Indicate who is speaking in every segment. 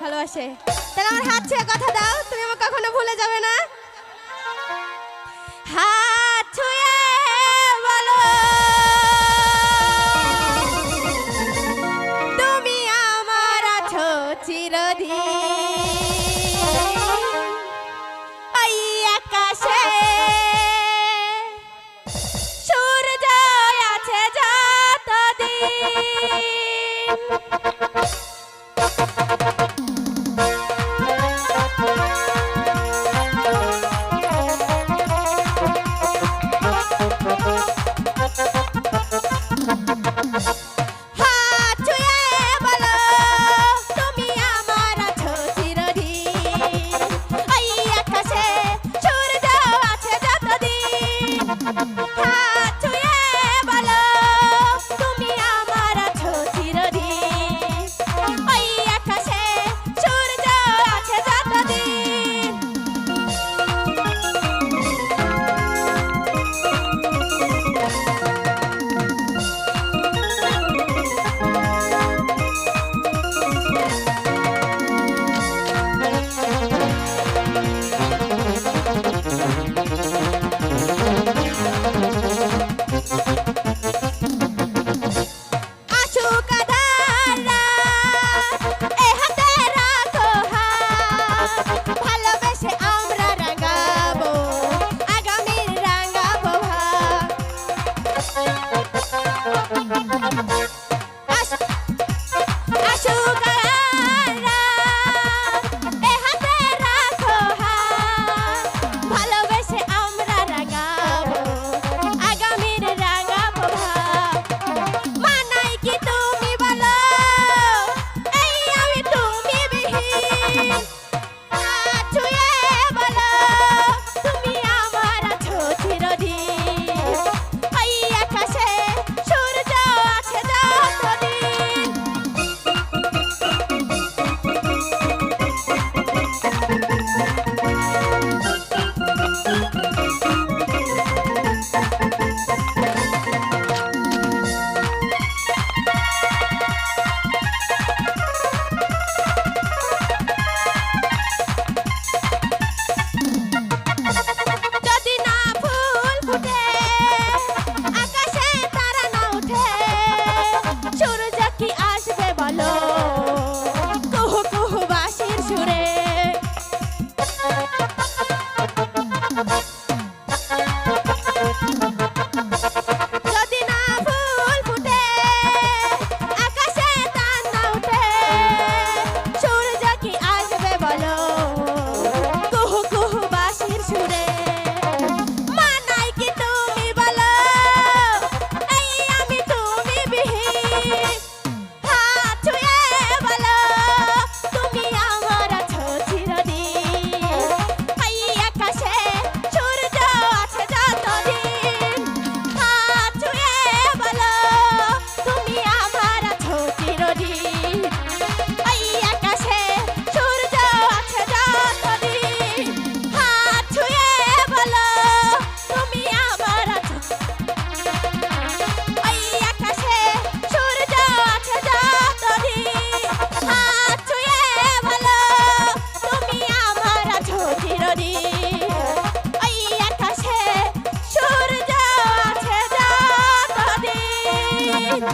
Speaker 1: ভালোবাসে। তাহলে আমার হাত ছেড়ে কথা দাও, তুমি আমাকে কখনো ভুলে যাবে না। হাত ছুঁয়ে বলো। তুমি আমার আছো চিরদিন। ถ้า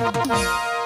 Speaker 1: you